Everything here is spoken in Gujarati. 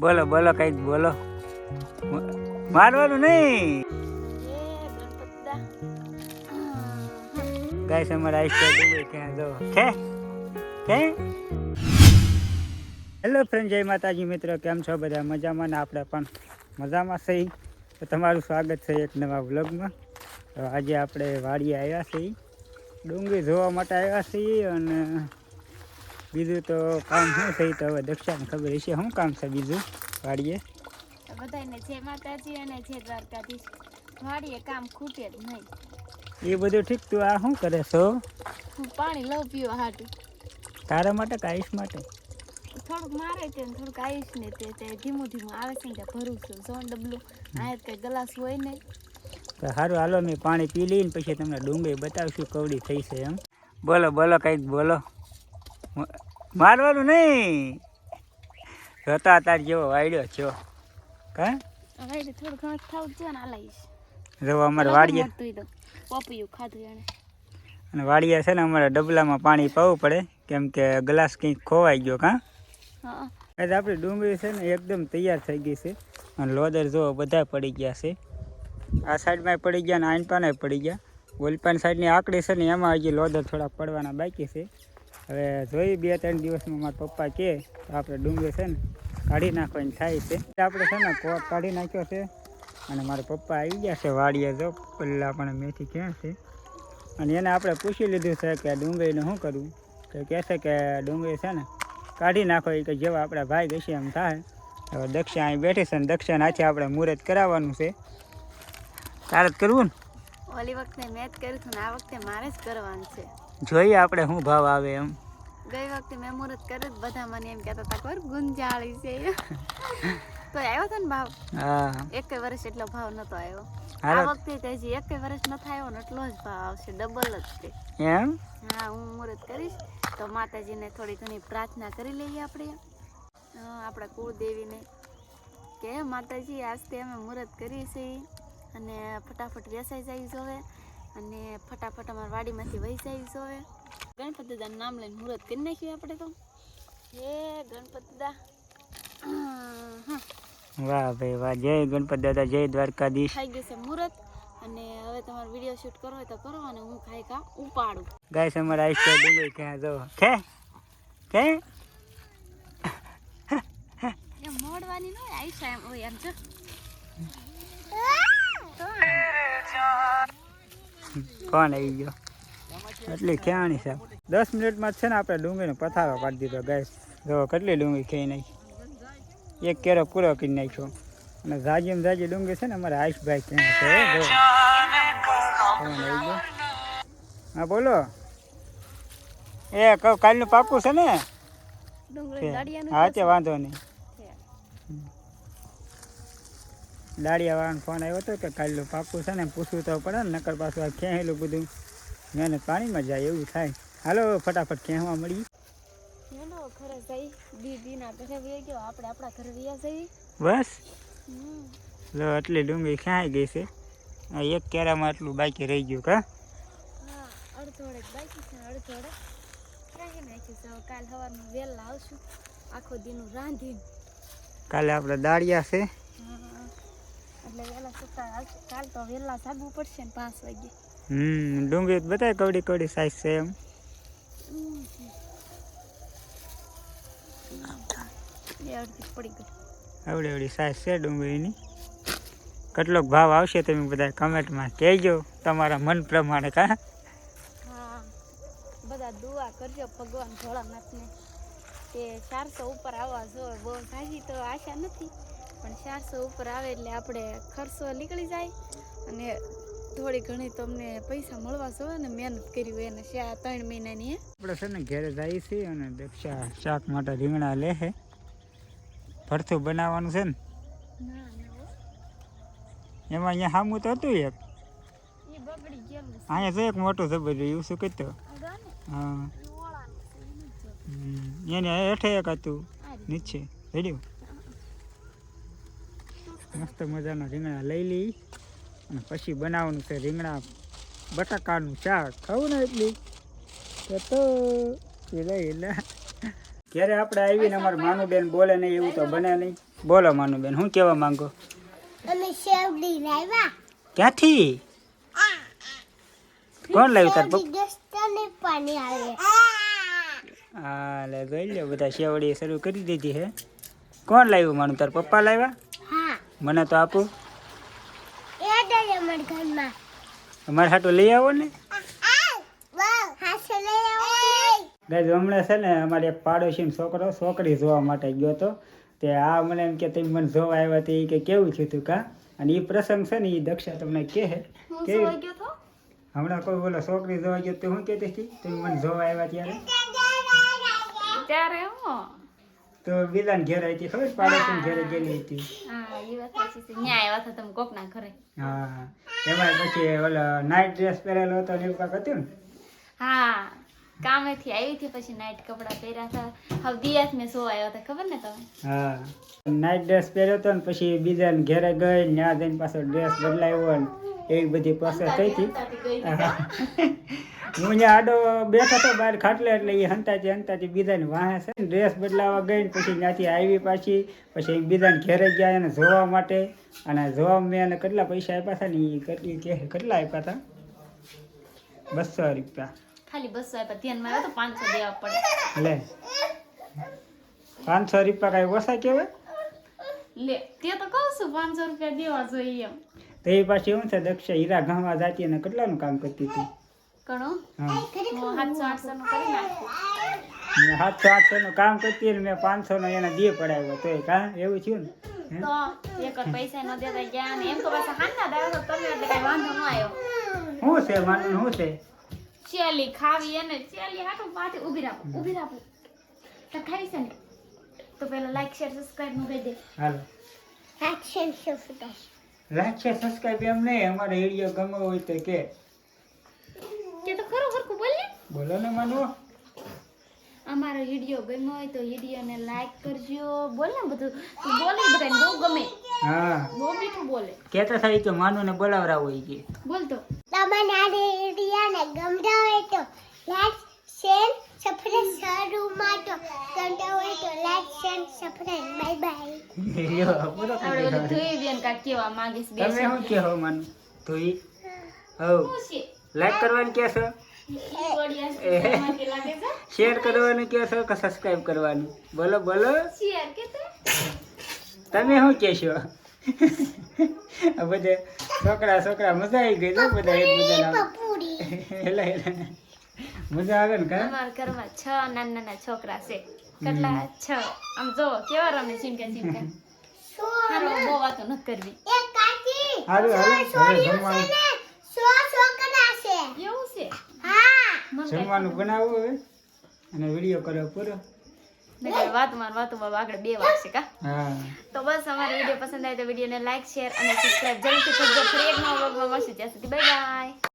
બોલો બોલો, કંઈક બોલો. મારવાનું નહીં. ગાઈસ, અમારે આઈસ ડુંગળી ક્યાં જો. છે છે હેલો ફ્રેન્ડ જય માતાજી મિત્રો, કેમ છો બધા? મજામાં ને આપણે પણ મજામાં છે તો તમારું સ્વાગત છે એક નવા વ્લોગમાં. તો આજે આપણે વાડીએ આવ્યા છીએ. ડુંગળી જોવા માટે આવ્યા છીએ અને બીજું તો કામ શું થઈ તો હવે દક્ષાને ખબર હશે. શું કામ છે બીજું? વાડીએ? બધાને જે માતાજી અને જે દ્વારકાધીશ. વાડીએ કામ ખૂટે જ નહીં. એ બધું ઠીક તું આ શું કરે છો? હું પાણી લઉં પીવા હાટું. તારા માટે કે આયુષ માટે? થોડુંક મારે છે ને થોડુંક આવીશ ને તે તે ધીમું ધીમું આવે છે ને ભરું છું. સોન ડબલું. આ કઈ ગ્લાસ હોય ને તો સારું હાલો મેં પાણી પી લઈને પછી તમને ડુંગળી બતાવશું કવડી થઈ છે એમ. બોલો બોલો કંઈક બોલો. મારવાનું નહીં. જોતા તાર જેવો વાયડ્યો છો. કા હવે થોડું ઘણું ખાવું છે ને હલાવીશ જો અમારે વાડીએ તો ખાધું એને અને વાડીએ છે ને અમારા ડબલામાં પાણી પાવું પડે. કેમ કે ગ્લાસ કંઈક ખોવાઈ ગયો કા? હા. આજે આપણી ડુંગળી છે ને એકદમ તૈયાર થઈ ગઈ છે. અને લોદર જો બધા પડી ગયા છે. આ સાઈડમાં પડી ગયા ને આઈન પડી ગયા. ઓલપાન સાઈડની આકડી છે ને એમાં હજી લોદર થોડા પડવાના બાકી છે. હવે જોઈ બે ત્રણ દિવસમાં મારા પપ્પા તો આપણે ડુંગળી છે ને કાઢી નાખવાની થાય છે. આપણે છે ને કોટ કાઢી નાખ્યો છે અને મારા પપ્પા આવી ગયા છે વાડીએ જો, પેલા પણ મેથી ક્યાં છે? અને એને આપણે પૂછી લીધું છે કે ડુંગળીને શું કરવું? તો કહે છે કે ડુંગળી છે ને કાઢી નાખો, એ કે જેવા આપણા ભાઈ ગશે એમ થાય. હવે દક્ષા અહીં બેઠી છે ને, દક્ષાને હાથે આપણે મુહૂર્ત કરાવવાનું છે. તારે જ કરવું ને? ઓલી વખતે મેં જ કર્યું હતું ને, આ વખતે મારે જ કરવાનું છે. જોઈએ આપણે શું ભાવ આવે એમ. ગઈ વખતે મેં મુહૂર્ત કર્યું બધા મને એમ કહેતા હતા ખબર ગુંજાળી છે. તો આવ્યો હતો ને ભાવ? હા. એક વર્ષ એટલો ભાવ નતો આવ્યો. આ વખતે હજી એક વર્ષ ન થાય ને એટલો જ ભાવ આવશે ડબલ જ છે. એમ? હા હું મુહૂર્ત કરીશ. તો માતાજીને થોડી ઘણી પ્રાર્થના કરી લઈએ આપણે. આપણા કુળદેવીને. કે માતાજી આજથી અમે મુહૂર્ત કરીએ છીએ. અને ફટાફટ વેસાઈ જાય જોવે. અને ફટાફટ અમારા વાડીમાંથી વહી જાય જોવે ગણપતિ દાદાનું નામ લઈને મુહૂર્ત કરી નાખ્યું આપણે તો. હે ગણપતિ દા હા વાહ ભાઈ વાહ. જય ગણપત દાદા જય દ્વારકાધીશ. થઈ ગયું છે મુહૂર્ત. અને હવે તમારો વીડિયો શૂટ કરો હોય તો કરો અને હું ખાઈ ખા ઉપાડું. ગાય અમારે આઈસ ડુંગળી ક્યાં જો કે? કે? મોડવાની નો આઈસ એમ હોય એમ છે કોણ આવી ગયો? એટલી ક્યાંની સાહેબ દસ મિનિટમાં છે ને આપણે ડુંગળીનો પથારો કાઢી દીધો ગાય જો કેટલી ડુંગળી ખાઈ નાખી? એક કેરો પૂરો કરી નાખ્યો. અને ને જાજી ડુંગળી છે ને અમારે આયુષભાઈ ત્યાં છે હો, આવી ગયો? હા બોલો. એ કહું કાલનું પાકું છે ને? હા તે વાંધો નહીં. છે. દાડિયા વાળાનો ફોન આવ્યો હતો કે કાલનું પાકું છે ને પૂછવું તો પડે ને નકર પાછું આ ખેંચેલું બધું. મહેનત પાણીમાં જાય એવું થાય. હાલો ફટાફટ ખેંચવા મળી બસ. લો આટલી ડુંગળી ખેંચાઈ ગઈ છે? એક કેરામાં આટલું બાકી રહી ગયું કા? કાલ કાલે આપણે દાળિયા છે. એટલે વહેલા સુતા કાલ તો વહેલા જાગવું પડશે ને પાંચ વાગે. હમ ડુંગળી બતાય કવડી કવડી સાઈઝ છે એમ. પડી ગઈ. આવડી આવડી સાઈઝ છે ડુંગળીની. કેટલોક ભાવ આવશે તમે બધા કમેન્ટમાં કહેજો તમારા મન પ્રમાણે કા હા બધા દુઆ કરજો ભગવાન ભોળાનાથને. કે ચારસો ઉપર આવવા જો બહુ સાજી તો આશા નથી. પણ ચારસો ઉપર આવે એટલે આપણે ખર્ચો નીકળી જાય અને થોડી ઘણી તમને પૈસા મળવા જોઈએ ને મહેનત કરી હોય અને શા ત્રણ મહિનાની આપણે છે ને ઘરે જઈએ છીએ અને દક્ષા શાક માટે રીંગણા લે છે. ભરથું બનાવવાનું છે ને. એમાં અહીંયા સામું તો હતું એક. છે. અહીંયા તો એક મોટું જબર એવું શું કીધું હા. છે. એને હેઠે એક હતું નીચે. રેડ્યું મસ્ત મજાના રીંગણા લઈ લઈ. અને પછી બનાવવાનું છે રીંગણા બટાકાનું શાક. ખાવું ને એટલી. તો તો એ લઈ લે. ક્યારે આપણે આવીને અમારે માનું બેન બોલે નહીં એવું તો બને નહીં. બોલો માનુબેન શું કહેવા માંગો? અમે શેવડી લાવ્યા ક્યાંથી? કોણ લાવ્યું તાર પાણી આવે. હા લે ગઈ લે બધા શેવડી શરૂ કરી દીધી હે. કોણ લાવ્યું માનું તાર પપ્પા લાવ્યા? હા મને તો આપો. અમારા અમારે હાટું લઈ આવો ને. હાથે લઈ આવો ને ગાય હમણાં છે ને અમારે એક પાડોશીનો છોકરો છોકરી જોવા માટે ગયો હતો તે આ મને એમ કે તમે મને જોવા આવ્યા તે કે કેવું થયું તું કા? અને એ પ્રસંગ છે ને એ દક્ષા તમને કહે. કે હમણાં કોઈ બોલો છોકરી જોવા ગયો તો હું કહેતી હતી? તમે મને જોવા આવ્યા ત્યારે? ત્યારે હું? તો બીજાને ઘેર આવી હતી ખબર? પાડોશી ઘેર ગયેલી હતી. હા એ વાત સાચી છે. ન્યાય આવ્યા હતા તમે કોકના ઘરે. હા. એમાં પછી ઓલો નાઈટ ડ્રેસ પહેરેલો હતો ને એવું કાંક હતું ને? હા કામેથી આવી હતી પછી નાઈટ કપડાં પહેર્યા હતા. હવે દિયાત મેં સો આવ્યો હતા ખબર ને તમે હા. નાઈટ ડ્રેસ પહેર્યો હતો ને પછી બીજાને ઘેરે ગઈ ને ત્યાં જઈને પાછો ડ્રેસ બદલાવ્યો ને એવી બધી પ્રોસેસ થઈ હતી? હું. ત્યાં આડો બેઠો હતો બહાર ખાટલે એટલે એ હંતાતી હંતાતી બીજાને વાહે છે. ને ડ્રેસ બદલાવા ગઈ ને પછી ત્યાંથી આવી પાછી. પછી બીજાને ઘેરે ગયા એને જોવા માટે. અને જોવા મેં એને કેટલા પૈસા આપ્યા હતા ને એ કેટલી કેટલા આપ્યા હતા બસો રૂપિયા. ખાલી બસો આપ્યા. ધ્યાનમાં આવ્યો તો પાંચસો દેવા પડે. લે. પાંચસો રૂપિયા કાંઈ ઓછા કહેવાય? લે તે તો કહું છું પાંચસો રૂપિયા દેવા જોઈએ એમ. તો એ પાછી શું છે દક્ષ હીરા ગામમાં જાતી અને કેટલાનું કામ કરતી હતી? ઘણું? હા. હું સાતસો આઠસો નું કરી કામ કરતી ને મેં પાંચસો નો એના દે પડાવ્યો. તો કા એવું થયું ને? તો એક વાર પૈસા ન દેતા એમ તો પાછા હાંડા દાવ્યો તો તમે એટલે કઈ વાંધો ન આવ્યો. શું છે માનું શું છે? ચેલી ખાવી અને ચેલી હાટું પાછી ઊભી રાખો ઊભી રાખો. તો ખાવી છે ને? તો પેલા લાઈક શેર સબસ્ક્રાઇબનું કહી દે. હાલો. એક્શન શોફતા લાઈક છે સબસ્ક્રાઈબ એમ નહીં અમારે વીડિયો ગમો હોય તો કે. કે તો ખરો ખરખું બોલ ને બોલો ને માનવો અમારો વીડિયો ગમ્યો હોય તો વિડીયોને લાઈક કરજો. બોલ ને બધું? તું બોલે બધાને બહુ ગમે. હા. બહુ મીઠું બોલે. કેતા થાય કે માનુ ને બોલાવરાવો ઈ કે. બોલ તો. તમને આ એરિયાને ગમતા હોય તો લાઈક શેર subscribe, share માં Don't ગમતા to like, share, subscribe. Bye bye. Bye લ્યો, બોલો આપણે કઈ બધું ધોઈ બેન કા કેવા માંગીશ બે તમે શું કહો માનું તો ઈ હવ લાઈક કરવાનું કે છો છે, તમારે લાગે છે શેર કરવાનું કે છો કે સબસ્ક્રાઈબ કરવાનું બોલો બોલો શેર કે તમે શું કહેશો બધા છોકરા છોકરા મજા આવી ગઈ બધા એકબીજાના બધા હેલા હેલા મજા આવે ને કા અમારા ઘરમાં છ નાના નાના છોકરા છે. કેટલા? છ. આમ જો કેવા રમે ચીમકા ચીમકા હારો બહુ વાતો ન કરવી. એ કાકી હારું હારું. જમવાનું. સો છોકરા છે. એવું છે? હા. જમવાનું બનાવો હવે? અને વિડિયો કરો પૂરો? નકર વાતમાં ને બાબા આગળ બે વાગશે કા? હા. તો બસ અમારો વીડિયો પસંદ આવે તો વિડીયોને લાઈક શેર અને સબસ્ક્રાઇબ જરૂરથી કરજો. ફરી એક નવા વ્લોગમાં મળશું. ત્યાં સુધી બાય બાય